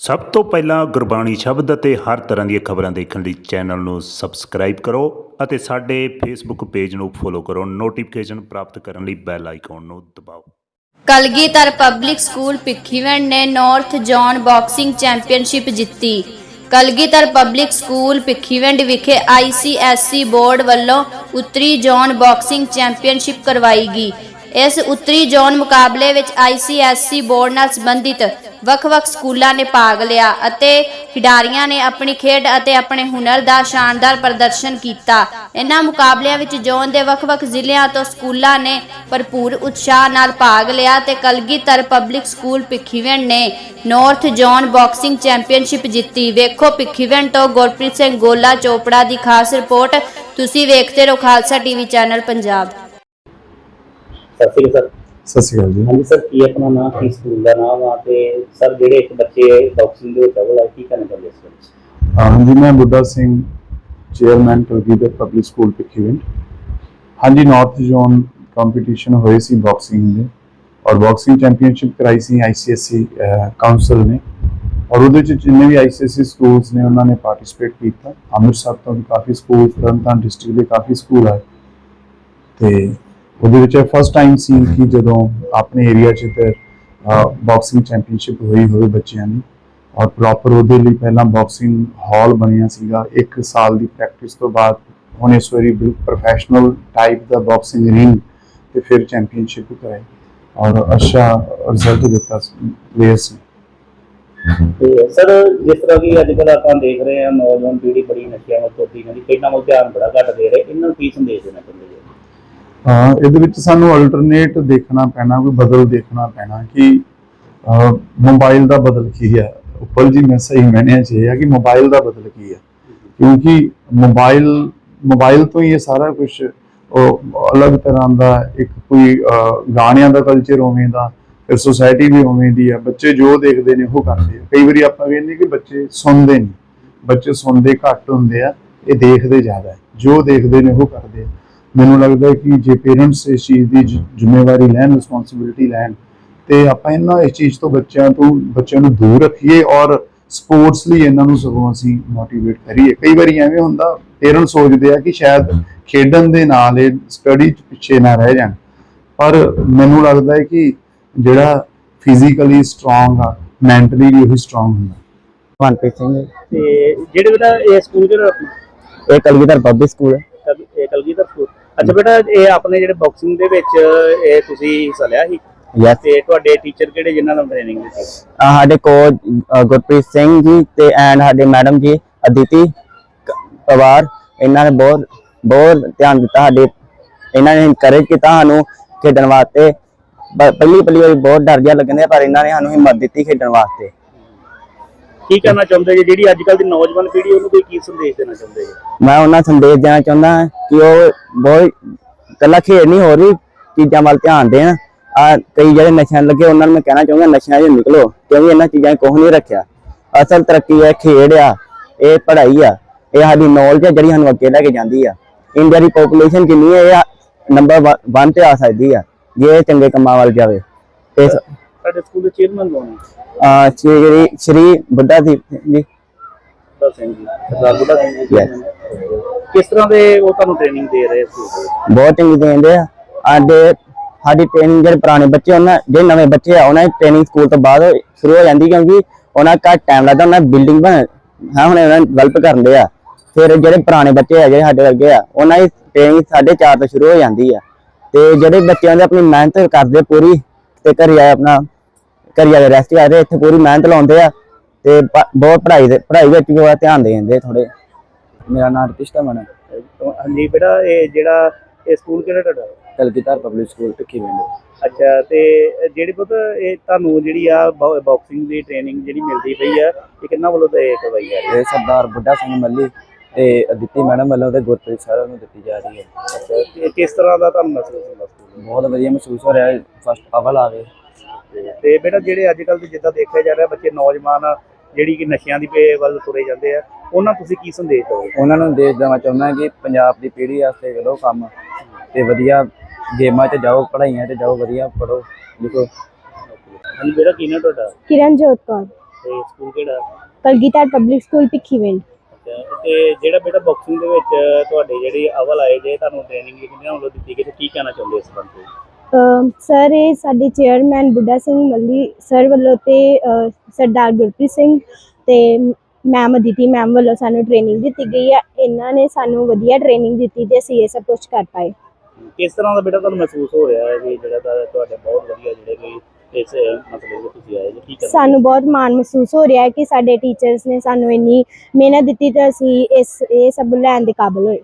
ਸਭ ਤੋਂ ਪਹਿਲਾਂ ਗੁਰਬਾਣੀ ਸ਼ਬਦ ਅਤੇ ਹਰ ਤਰ੍ਹਾਂ ਦੀਆਂ ਖਬਰਾਂ ਦੇਖਣ ਲਈ ਚੈਨਲ ਨੂੰ ਸਬਸਕ੍ਰਾਈਬ ਕਰੋ ਅਤੇ ਸਾਡੇ ਫੇਸਬੁੱਕ ਪੇਜ ਨੂੰ ਫੋਲੋ ਕਰੋ। ਨੋਟੀਫਿਕੇਸ਼ਨ ਪ੍ਰਾਪਤ ਕਰਨ ਲਈ ਬੈਲ ਆਈਕਨ ਨੂੰ ਦਬਾਓ। ਕਲਗੀਧਰ ਪਬਲਿਕ ਸਕੂਲ ਭਿੱਖੀਵਿੰਡ ਨੇ ਨਾਰਥ ਜ਼ੋਨ ਬਾਕਸਿੰਗ ਚੈਂਪੀਅਨਸ਼ਿਪ ਜਿੱਤੀ। ਕਲਗੀਧਰ ਪਬਲਿਕ ਸਕੂਲ ਭਿੱਖੀਵਿੰਡ ਵਿਖੇ ਆਈਸੀਐਸਸੀ ਬੋਰਡ ਵੱਲੋਂ ਉੱਤਰੀ ਜ਼ੋਨ ਬਾਕਸਿੰਗ ਚੈਂਪੀਅਨਸ਼ਿਪ ਕਰਵਾਈ ਗਈ। ਇਸ ਉੱਤਰੀ ਜ਼ੋਨ ਮੁਕਾਬਲੇ ਵਿੱਚ ਆਈਸੀਐਸਸੀ ਬੋਰਡ ਨਾਲ ਸੰਬੰਧਿਤ ਵੱਖ-ਵੱਖ ਸਕੂਲਾਂ ਨੇ ਭਾਗ ਲਿਆ ਅਤੇ ਖਿਡਾਰੀਆਂ ਨੇ ਆਪਣੀ ਖੇਡ ਅਤੇ ਆਪਣੇ ਹੁਨਰ ਦਾ ਸ਼ਾਨਦਾਰ ਪ੍ਰਦਰਸ਼ਨ ਕੀਤਾ। ਇਹਨਾਂ ਮੁਕਾਬਲਿਆਂ ਵਿੱਚ ਜ਼ੋਨ ਦੇ ਵੱਖ-ਵੱਖ ਜ਼ਿਲ੍ਹਿਆਂ ਤੋਂ ਸਕੂਲਾਂ ਨੇ ਭਰਪੂਰ ਉਤਸ਼ਾਹ ਨਾਲ ਭਾਗ ਲਿਆ ਤੇ ਕਲਗੀਧਰ ਪਬਲਿਕ ਸਕੂਲ ਭਿੱਖੀਵਿੰਡ ਨੇ ਨਾਰਥ ਜ਼ੋਨ ਬਾਕਸਿੰਗ ਚੈਂਪੀਅਨਸ਼ਿਪ ਜਿੱਤੀ। ਵੇਖੋ ਭਿੱਖੀਵਿੰਡ ਤੋਂ ਗੁਰਪ੍ਰੀਤ ਸਿੰਘ ਗੋਲਾ ਚੋਪੜਾ ਦੀ ਖਾਸ ਰਿਪੋਰਟ ਤੁਸੀਂ ਵੇਖਦੇ ਰਹੋ ਖਾਲਸਾ ਟੀਵੀ ਚੈਨਲ ਪੰਜਾਬ। ਸਤਿ ਸ਼੍ਰੀ ਅਕਾਲ ਸਤਿ ਸ਼੍ਰੀ ਅਕਾਲ ਜੀ। ਹਾਂਜੀ ਸਰ ਕੀ ਆਪਣਾ ਨਾਮ ਕੀ ਸਕੂਲ ਦਾ ਨਾਮ? ਆ ਤੇ ਸਰ ਜਿਹੜੇ ਇੱਕ ਬੱਚੇ ਬਾਕਸਿੰਗ ਦੇ ਵਿੱਚ ਅਵਲ ਆ ਕੀ ਕਰਨਾ ਚਾਹੁੰਦੇ ਇਸ ਵਿੱਚ ਹਾਂਜੀ ਮੈਂ Buddha Singh chairman Kalgidhar public school Bhikhiwind ਹਾਂਜੀ ਨਾਰਥ ਜ਼ੋਨ ਕੰਪੀਟੀਸ਼ਨ ਹੋਏ ਸੀ ਬਾਕਸਿੰਗ ਦੇ ਔਰ ਬਾਕਸਿੰਗ ਚੈਂਪੀਅਨਸ਼ਿਪ ਕਰਾਈ ਸੀ ਆਈਸੀਐਸਸੀ ਕਾਉਂਸਲ ਨੇ। ਔਰ ਉਹਦੇ ਵਿੱਚ ਜਿੰਨੇ ਵੀ ਆਈਸੀਐਸਸੀ ਸਕੂਲਸ ਨੇ ਉਹਨਾਂ ਨੇ ਪਾਰਟਿਸਿਪੇਟ ਕੀਤਾ। ਅੰਮ੍ਰਿਤਸਰ ਤੋਂ ਵੀ ਕਾਫੀ ਸਕੂਲ ਤਰਨਤਾਰਨ ਡਿਸਟ੍ਰਿਕਟ ਦੇ ਕਾਫੀ ਸਕੂਲ ਆਏ। ਤੇ ਉਹਦੇ ਵਿੱਚ ਫਸਟ ਟਾਈਮ ਸੀ ਕਿ ਜਦੋਂ ਆਪਣੇ ਏਰੀਆ 'ਚ ਤੇ ਬਾਕਸਿੰਗ ਚੈਂਪੀਅਨਸ਼ਿਪ ਹੋਈ ਹੋਵੇ ਬੱਚਿਆਂ ਦੀ ਔਰ ਪ੍ਰੋਪਰ ਉਹਦੇ ਲਈ ਪਹਿਲਾਂ ਬਾਕਸਿੰਗ ਹਾਲ ਬਣਿਆ ਸੀਗਾ। ਇੱਕ ਸਾਲ ਦੀ ਪ੍ਰੈਕਟਿਸ ਤੋਂ ਬਾਅਦ ਹੁਣ ਇਸ ਵਾਰੀ ਪ੍ਰੋਫੈਸ਼ਨਲ ਟਾਈਪ ਦਾ ਬਾਕਸਿੰਗ ਰਿੰਗ ਤੇ ਫਿਰ ਚੈਂਪੀਅਨਸ਼ਿਪ ਕਰਾਈ ਔਰ ਅੱਛਾ ਰਿਜ਼ਲਟ ਦਿੱਤਾ ਪਲੇਅਰਸ ਨੇ ਤੇ ਸਰ, ਜਿਸ ਤਰ੍ਹਾਂ ਕਿ ਅੱਜ ਕੱਲ੍ਹ ਆਪਾਂ ਦੇਖ ਰਹੇ ਹਾਂ, ਨੌਜਵਾਨ ਪੀੜ੍ਹੀ ਬੜੀ ਨਸ਼ਿਆਂ ਵੱਲ ਤੁਰਦੀ ਜਾਂਦੀ ਖੇਡਾਂ ਵੱਲ ਧਿਆਨ ਬੜਾ ਘੱਟ ਦੇ ਰਹੇ, ਇਹਨਾਂ ਨੂੰ ਕੀ ਸੰਦੇਸ਼ ਦੇਣਾ ਹਾਂ, ਇਹਦੇ ਵਿੱਚ ਸਾਨੂੰ ਅਲਟਰਨੇਟ ਦੇਖਣਾ ਪੈਣਾ, ਕੋਈ ਬਦਲ ਦੇਖਣਾ ਪੈਣਾ ਕਿ ਮੋਬਾਈਲ ਦਾ ਬਦਲ ਕੀ ਹੈ? ਉੱਪਰ ਜੀ ਮੈਂ ਸਹੀ ਮੈਨੇ ਚ ਇਹ ਹੈ ਕਿ ਮੋਬਾਈਲ ਦਾ ਬਦਲ ਕੀ ਹੈ? ਕਿਉਂਕਿ ਮੋਬਾਈਲ ਮੋਬਾਈਲ ਤੋਂ ਹੀ ਇਹ ਸਾਰਾ ਕੁਝ ਉਹ ਅਲੱਗ ਤਰ੍ਹਾਂ ਦਾ ਇੱਕ ਕੋਈ ਗਾਣਿਆਂ ਦਾ ਕਲਚਰ ਉਵੇਂ ਦਾ, ਫਿਰ ਸੋਸਾਇਟੀ ਵੀ ਉਵੇਂ ਦੀ ਆ, ਬੱਚੇ ਜੋ ਦੇਖਦੇ ਨੇ ਉਹ ਕਰਦੇ ਆ। ਕਈ ਵਾਰੀ ਆਪਾਂ ਕਹਿੰਦੇ ਕਿ ਬੱਚੇ ਸੁਣਦੇ ਨਹੀਂ, ਬੱਚੇ ਸੁਣਦੇ ਘੱਟ ਹੁੰਦੇ ਆ, ਇਹ ਦੇਖਦੇ ਜ਼ਿਆਦਾ ਜੋ ਦੇਖਦੇ ਨੇ ਉਹ ਕਰਦੇ ਆ। ਮੈਨੂੰ ਲੱਗਦਾ ਹੈ ਕਿ ਜੇ ਪੇਰੈਂਟਸ ਇਸ ਚੀਜ਼ ਦੀ ਜ਼ਿੰਮੇਵਾਰੀ ਲੈਣ ਰਿਸਪੌਂਸਿਬਿਲਟੀ ਲੈਣ ਤੇ ਆਪਾਂ ਇਹਨਾਂ ਇਸ ਚੀਜ਼ ਤੋਂ ਬੱਚਿਆਂ ਤੋਂ ਬੱਚਿਆਂ ਨੂੰ ਦੂਰ ਰੱਖੀਏ ਔਰ ਸਪੋਰਟਸ ਲਈ ਇਹਨਾਂ ਨੂੰ ਸਗੋਂ ਅਸੀਂ ਮੋਟੀਵੇਟ ਕਰੀਏ। ਕਈ ਵਾਰੀ ਐਵੇਂ ਹੁੰਦਾ ਪੇਰੈਂਟਸ ਸੋਚਦੇ ਆ ਕਿ ਸ਼ਾਇਦ ਖੇਡਣ ਦੇ ਨਾਲ ਇਹ ਸਟੱਡੀ ਪਿੱਛੇ ਨਾ ਰਹਿ ਜਾਣ। ਪਰ ਮੈਨੂੰ ਲੱਗਦਾ ਹੈ ਕਿ ਜਿਹੜਾ ਫਿਜ਼ੀਕਲੀ ਸਟਰੋਂਗ ਆ ਮੈਂਟਲੀ ਵੀ ਉਹੀ ਸਟਰੋਂਗ ਹੁੰਦਾ। ਮਨਪ੍ਰੀਤ ਸਿੰਘ ਤੇ ਜਿਹੜੇ ਬੇਟਾ ਇਹ ਸਕੂਲ ਜਿਹੜਾ ਇਹ ਕਲਗੀਧਰ ਪਬਲਿਕ ਸਕੂਲ ਹੈ ਕਲ- ਇਹ ਕਲਗੀਧਰ ਸਕੂਲ ਅੱਛਾ ਬੇਟਾ ਇਹ ਆਪਣੇ ਜਿਹੜੇ ਬਾਕਸਿੰਗ ਦੇ ਵਿੱਚ ਇਹ ਤੁਸੀਂ ਹਿੱਸਾ ਲਿਆ ਸੀ? ਯੈਸ ਤੇ ਤੁਹਾਡੇ ਟੀਚਰ ਕਿਹੜੇ ਜਿਨ੍ਹਾਂ ਨੂੰ ਟ੍ਰੇਨਿੰਗ ਦਿੱਤੀ? ਸਾਡੇ ਕੋਚ ਗੁਰਪ੍ਰੀਤ ਸਿੰਘ ਜੀ ਤੇ ਐਂਡ ਸਾਡੇ ਮੈਡਮ ਜੀ ਅਦਿਤੀ ਕ- ਪਵਾਰ ਇਹਨਾਂ ਨੇ ਬਹੁਤ ਬਹੁਤ ਧਿਆਨ ਦਿੱਤਾ ਸਾਡੇ ਇਹਨਾਂ ਨੇ ਇਨਕਰੇਜ ਕੀਤਾ ਸਾਨੂੰ ਖੇਡਣ ਵਾਸਤੇ। ਪ- ਪਹਿਲੀ ਪਹਿਲੀ ਵਾਰੀ ਬਹੁਤ ਡਰ ਜਿਹਾ ਲੱਗਦਾ ਪਰ ਇਹਨਾਂ ਨੇ ਸਾਨੂੰ ਹਿੰਮਤ ਦਿੱਤੀ ਖੇਡਣ ਵਾਸਤੇ। ਕੀ ਕਰਨਾ ਚਾਹੁੰਦੇ ਜੀ? ਜਿਹੜੀ ਅੱਜ ਕੱਲ੍ਹ ਦੀ ਨੌਜਵਾਨ ਪੀੜ੍ਹੀ, ਉਹਨੂੰ ਤੁਸੀਂ ਕੀ ਸੰਦੇਸ਼ ਦੇਣਾ ਚਾਹੁੰਦੇ ਜੀ? ਮੈਂ ਉਹਨਾਂ ਸੰਦੇਸ਼ ਦੇਣਾ ਚਾਹੁੰਦਾ ਹਾਂ ਕਿ ਉਹ ਬਹੁਤ ਕੱਲਾ ਖੇਡ ਨਹੀਂ ਹੋਰ ਵੀ ਚੀਜ਼ਾਂ ਵੱਲ ਧਿਆਨ ਦੇਣ। ਆ ਕਈ ਜਿਹੜੇ ਨਸ਼ਿਆਂ ਲੱਗੇ, ਉਹਨਾਂ ਨੂੰ ਮੈਂ ਕਹਿਣਾ ਚਾਹੁੰਦਾ, ਨਸ਼ਿਆਂ 'ਚੋਂ ਨਿਕਲੋ, ਕਿਉਂਕਿ ਇਹਨਾਂ ਚੀਜ਼ਾਂ 'ਚ ਨਹੀਂ ਰੱਖਿਆ। ਅਸਲ ਤਰੱਕੀ ਹੈ ਖੇਡ ਆ, ਇਹ ਪੜ੍ਹਾਈ ਆ, ਇਹ ਸਾਡੀ ਨੌਲੇਜ ਆ ਜਿਹੜੀ ਸਾਨੂੰ ਅੱਗੇ ਲੈ ਕੇ ਜਾਂਦੀ ਆ। ਇੰਡੀਆ ਦੀ ਪੋਪੂਲੇਸ਼ਨ ਜਿੰਨੀ ਹੈ, ਇਹ ਨੰਬਰ 1 ਤੇ ਆ ਸਕਦੀ ਆ, ਜੇ ਇਹ ਚੰਗੇ ਕੰਮਾਂ ਵੱਲ ਜਾਵੇ। ਇਸ ਸਾਡੇ ਸਕੂਲ ਦੇ ਚੇਅਰਮੈਨ ਕੌਣ ਹੈ ਅਹ ਸ਼੍ਰੀ ਸ਼੍ਰੀ ਬੁੱਢਾ ਜੀ ਜੀ। ਬੁੱਢਾ ਸਿੰਘ ਜੀ ਸਰਦਾਰ ਬੁੱਢਾ ਸਿੰਘ ਜੀ Yes. ਕਿਸ ਤਰ੍ਹਾਂ ਦੇ ਉਹ ਤੁਹਾਨੂੰ ਟ੍ਰੇਨਿੰਗ ਦੇ ਰਹੇ ਸੀ? ਬਹੁਤ ਚੰਗੀ ਦਿੰਦੇ ਆ। ਸਾਡੇ ਸਾਡੀ ਟ੍ਰੇਨਿੰਗ ਜਿਹੜੇ ਪੁਰਾਣੇ ਬੱਚੇ ਉਹਨਾਂ ਜਿਹੜੇ ਨਵੇਂ ਬੱਚੇ ਆ ਉਹਨਾਂ ਦੀ ਟ੍ਰੇਨਿੰਗ ਸਕੂਲ ਤੋਂ ਬਾਅਦ ਸ਼ੁਰੂ ਹੋ ਜਾਂਦੀ ਕਿਉਂਕਿ ਉਹਨਾਂ ਦਾ ਘੱਟ ਟਾਈਮ ਲੱਗਦਾ ਉਹਨਾਂ ਬਿਲਡਿੰਗ ਬਣ ਹਾਂ ਹੁਣ ਉਹਨਾਂ ਡਿਵੈਲਪ ਕਰਦੇ ਆ। ਫਿਰ ਜਿਹੜੇ ਪੁਰਾਣੇ ਬੱਚੇ ਆ ਜਿਹੜੇ ਸਾਡੇ ਵਰਗੇ ਆ ਉਹਨਾਂ ਦੀ ਟ੍ਰੇਨਿੰਗ 4.5 ਤੋਂ ਸ਼ੁਰੂ ਹੋ ਜਾਂਦੀ ਆ। ਤੇ ਜਿਹੜੇ ਬੱਚਿਆਂ ਦੇ ਆਪਣੀ ਮਿਹਨਤ ਕਰਦੇ ਪੂਰੀ ਤੇ ਘਰੇ ਆ ਆਪਣਾ ਘਰੇ ਆ ਰੈਸਟ ਕਰਦੇ ਇੱਥੇ ਪੂਰੀ ਮਿਹਨਤ ਲਾਉਂਦੇ ਆ ਤੇ ਬਹੁਤ ਪੜ੍ਹਾਈ ਦੇ ਪੜ੍ਹਾਈ ਵਿੱਚ ਵੀ ਧਿਆਨ ਦੇ ਦਿੰਦੇ ਥੋੜੇ ਮੇਰਾ ਨਾਮ ਰਤਿਸ਼ਤਾ ਮਨ ਹੈ ਹਾਂਜੀ ਬੇਟਾ ਇਹ ਜਿਹੜਾ ਇਹ ਸਕੂਲ ਕਿਹੜਾ ਤੁਹਾਡਾ? Kalgidhar public school Bhikhiwind ਅੱਛਾ ਤੇ ਜਿਹੜੇ ਪੁੱਤ ਇਹ ਤੁਹਾਨੂੰ ਜਿਹੜੀ ਆ ਬਾਕਸਿੰਗ ਦੀ ਟ੍ਰੇਨਿੰਗ ਜਿਹੜੀ ਮਿਲਦੀ ਪਈ ਆ ਇਹ ਕਿੰਨਾ ਵੱਲੋਂ ਤੇ ਕਰਵਾਈ ਜਾ ਰਹੀ ਹੈ ਇਹ ਸਰਦਾਰ ਬੁੱਢਾ ਸਿੰਘ ਮੱਲੀ ਤੇ ਅਦਿੱਤੀ ਮੈਡਮ ਵੱਲੋਂ ਤੇ ਗੁਰਪ੍ਰੀਤ ਸਰ ਨੂੰ ਦਿੱਤੀ ਜਾ ਰਹੀ ਹੈ। ਅੱਛਾ ਕਿਸ ਤਰ੍ਹਾਂ ਦਾ ਤੁਹਾਨੂੰ ਮਹਿਸੂਸ ਹੁੰਦਾ ਬਹੁਤ ਵਧੀਆ ਮਹਿਸੂਸ ਹੋ ਰਿਹਾ ਫਸਟ ਅਵਲ ਆਵੇ ਤੇ ਬੇਟਾ ਜਿਹੜੇ ਅੱਜ ਕੱਲ ਦੇ ਜਿੱਦਾਂ ਦੇਖਿਆ ਜਾ ਰਿਹਾ ਬੱਚੇ ਨੌਜਵਾਨ ਜਿਹੜੀ ਕਿ ਨਸ਼ਿਆਂ ਦੀ ਪੇ ਵੱਲ ਤੁਰੇ ਜਾਂਦੇ ਆ ਉਹਨਾਂ ਤੁਸੀਂ ਕੀ ਸੰਦੇਸ਼ ਦਿਓਗੇ? ਉਹਨਾਂ ਨੂੰ ਦੇਸ਼ ਦੇਣਾ ਚਾਹੁੰਦਾ ਕਿ ਪੰਜਾਬ ਦੀ ਪੀੜ੍ਹੀ ਵਾਸਤੇ ਕਰੋ ਕੰਮ ਤੇ ਵਧੀਆ ਗੇਮਾਂ 'ਚ ਜਾਓ ਪੜ੍ਹਾਈਆਂ 'ਚ ਜਾਓ ਵਧੀਆ ਪੜੋ ਲਿਖੋ। ਹਾਂਜੀ ਬੇਟਾ ਕੀ ਨਾ ਤੁਹਾਡਾ? ਕਿਰਨਜੋਤ ਕੌਰ। ਤੇ ਸਕੂਲ ਕਿਹੜਾ? ਕਲਗੀਧਰ ਪਬਲਿਕ ਸਕੂਲ ਭਿੱਖੀਵਿੰਡ ਤੇ ਜਿਹੜਾ ਬੇਟਾ ਬਾਕਸਿੰਗ ਦੇ ਵਿੱਚ ਤੁਹਾਡੇ ਜਿਹੜੀ ਅਵਲ ਆਏ ਜੇ ਤੁਹਾਨੂੰ ਟ੍ਰੇਨਿੰਗ ਕਿੰਨੇ ਵੱਲੋਂ ਦਿੱਤੀ ਗਈ ਤੇ ਕੀ ਕਹਿਣਾ ਚਾਹੁੰਦੇ ਇਸ ਬੰਦੇ ਅਮ ਸਰ ਇਹ ਸਾਡੇ ਚੇਅਰਮੈਨ ਬੁੱਢਾ ਸਿੰਘ ਮੱਲੀ ਸਰ ਵੱਲੋਂ ਤੇ ਸਰਦਾਰ ਗੁਰਪ੍ਰੀਤ ਸਿੰਘ ਤੇ ਮੈਮ ਅਦਿਤੀ ਮੈਮ ਵੱਲੋਂ ਸਾਨੂੰ ਟ੍ਰੇਨਿੰਗ ਦਿੱਤੀ ਗਈ ਹੈ ਇਹਨਾਂ ਨੇ ਸਾਨੂੰ ਵਧੀਆ ਟ੍ਰੇਨਿੰਗ ਦਿੱਤੀ ਤੇ ਅਸੀਂ ਇਹ ਸਭ ਕੁਝ ਕਰ ਪਾਏ। ਕਿਸ ਤਰ੍ਹਾਂ ਦਾ ਬੇਟਾ ਤੁਹਾਨੂੰ ਮਹਿਸੂਸ ਹੋ ਰਿਹਾ ਹੈ ਵੀ ਜਿਹੜਾ ਤਾਂ ਤੁਹਾਡੇ ਬਹੁਤ ਵਧੀਆ ਜਿਹੜੇ ਵੀ ਇਸ ਮਸਲੇ ਵਿੱਚ ਤੁਸੀਂ ਆਏ ਜੀ ਕੀ ਸਾਨੂੰ ਬਹੁਤ ਮਾਣ ਮਹਿਸੂਸ ਹੋ ਰਿਹਾ ਹੈ ਕਿ ਸਾਡੇ ਟੀਚਰਸ ਨੇ ਸਾਨੂੰ ਇੰਨੀ ਮਿਹਨਤ ਦਿੱਤੀ ਤੇ ਅਸੀਂ ਇਸ ਇਹ ਸਭ ਲੈਣ ਦੇ ਕਾਬਿਲ ਹੋਏ।